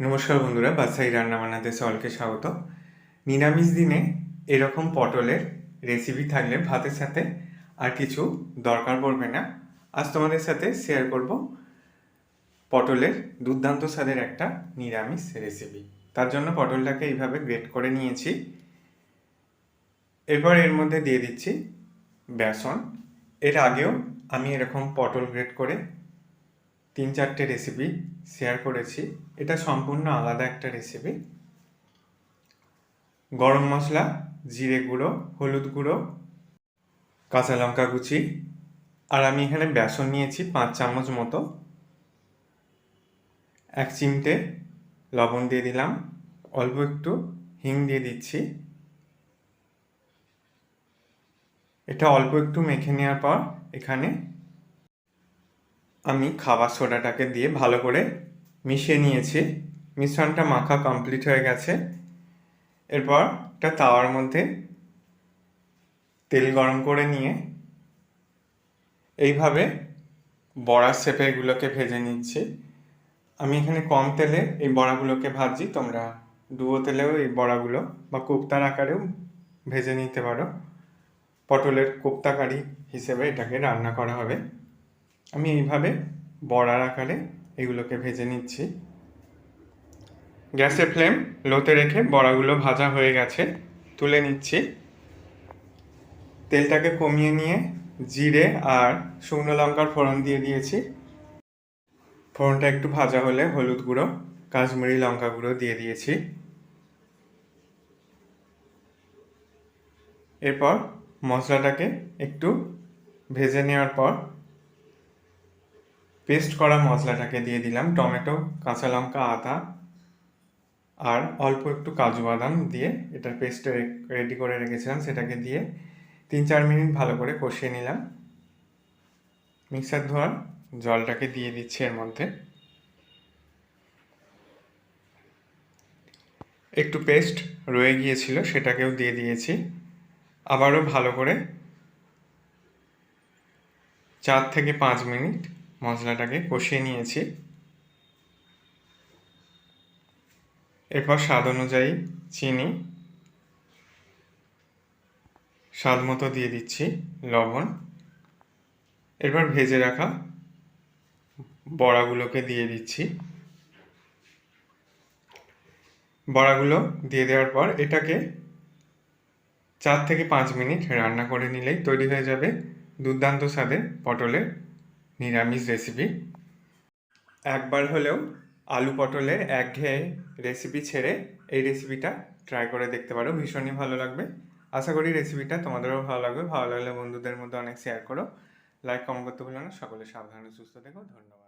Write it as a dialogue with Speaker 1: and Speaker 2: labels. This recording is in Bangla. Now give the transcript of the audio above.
Speaker 1: নমস্কার বন্ধুরা বাসাই রান্না বান্নাতে সকলকে স্বাগত। নিরামিষ দিনে এরকম পটলের রেসিপি থাকলে ভাতের সাথে আর কিছু দরকার পড়বে না। আজ তোমাদের সাথে শেয়ার করব পটলের দুর্দান্ত স্বাদের একটা নিরামিষ রেসিপি তার জন্য পটলটাকে এইভাবে গ্রেট করে নিয়েছি। এরপর এর মধ্যে দিয়ে দিচ্ছি বেসন। এর আগেও আমি এরকম পটল গ্রেট করে তিন চারটে রেসিপি শেয়ার করেছি। এটা সম্পূর্ণ আলাদা একটা রেসিপি গরম মশলা, জিরে গুঁড়ো, হলুদ গুঁড়ো, কাঁচা লঙ্কা কুচি, আর আমি এখানে বেসন নিয়েছি পাঁচ চামচ মতো। এক চিমটে লবণ দিয়ে দিলাম। অল্প একটু হিং দিয়ে দিচ্ছি। এটা অল্প একটু মেখে নেওয়ার পর এখানে আমি খাবার সোডাটাকে দিয়ে ভালো করে মিশিয়ে নিয়েছি। মিশ্রণটা মাখা কমপ্লিট হয়ে গেছে। এরপর একটা তাওয়ার মধ্যে তেল গরম করে নিয়ে এইভাবে বড়ার শেপে এগুলোকে ভেজে নিচ্ছি। আমি এখানে কম তেলে এই বড়াগুলোকে ভাজি তোমরা ডুবো তেলেও এই বড়াগুলো বা কোপ্তার আকারেও ভেজে নিতে পারো। পটলের কোপ্তা কারি হিসেবে এটাকে রান্না করা হবে। আমি এইভাবে বড়ার আকারে এগুলোকে ভেজে নিচ্ছি। গ্যাসের ফ্লেম লোতে রেখে বড়াগুলো ভাজা হয়ে গেছে, তুলে নিচ্ছি। তেলটাকে কমিয়ে নিয়ে জিরে আর শুকনো লঙ্কার ফোড়ন দিয়ে দিয়েছি। ফোড়নটা একটু ভাজা হলে হলুদ গুঁড়ো, কাশ্মীরি লঙ্কা গুঁড়ো দিয়ে দিয়েছি। এরপর মশলাটাকে একটু ভেজে নেওয়ার পর পেস্ট করা মশলাটাকে দিয়ে দিলাম। টমেটো, কাঁচা লঙ্কা, আদা আর অল্প একটু কাজু বাদাম দিয়ে এটার পেস্ট রেডি করে রেখেছিলাম, সেটাকে দিয়ে তিন চার মিনিট ভালো করে কষিয়ে নিলাম। মিক্সার ধোয়ার জলটাকে দিয়ে দিচ্ছি এর মধ্যে। একটু পেস্ট রয়ে গিয়েছিল, সেটাকেও দিয়ে দিয়েছি। আবারও ভালো করে চার থেকে পাঁচ মিনিট মশলাটাকে কষিয়ে নিয়েছি। এরপর স্বাদ অনুযায়ী চিনি, স্বাদ মতো দিয়ে দিচ্ছি লবণ। এরপর ভেজে রাখা বড়াগুলোকে দিয়ে দিচ্ছি। বড়াগুলো দিয়ে দেওয়ার পর এটাকে চার থেকে পাঁচ মিনিট রান্না করে নিলেই তৈরি হয়ে যাবে দুর্দান্ত স্বাদের পটলের নিরামিষ রেসিপি একবার হলেও আলু পটলের একঘেয়ে রেসিপি ছেড়ে এই রেসিপিটা ট্রাই করে দেখতে পারো। ভীষণই ভালো লাগবে। আশা করি রেসিপিটা তোমাদেরও ভালো লাগবে। ভালো লাগলে বন্ধুদের মধ্যে অনেক শেয়ার করো। লাইক কমেন্ট করতে ভুলো না। সকলে সাবধানে সুস্থ থেকো। ধন্যবাদ।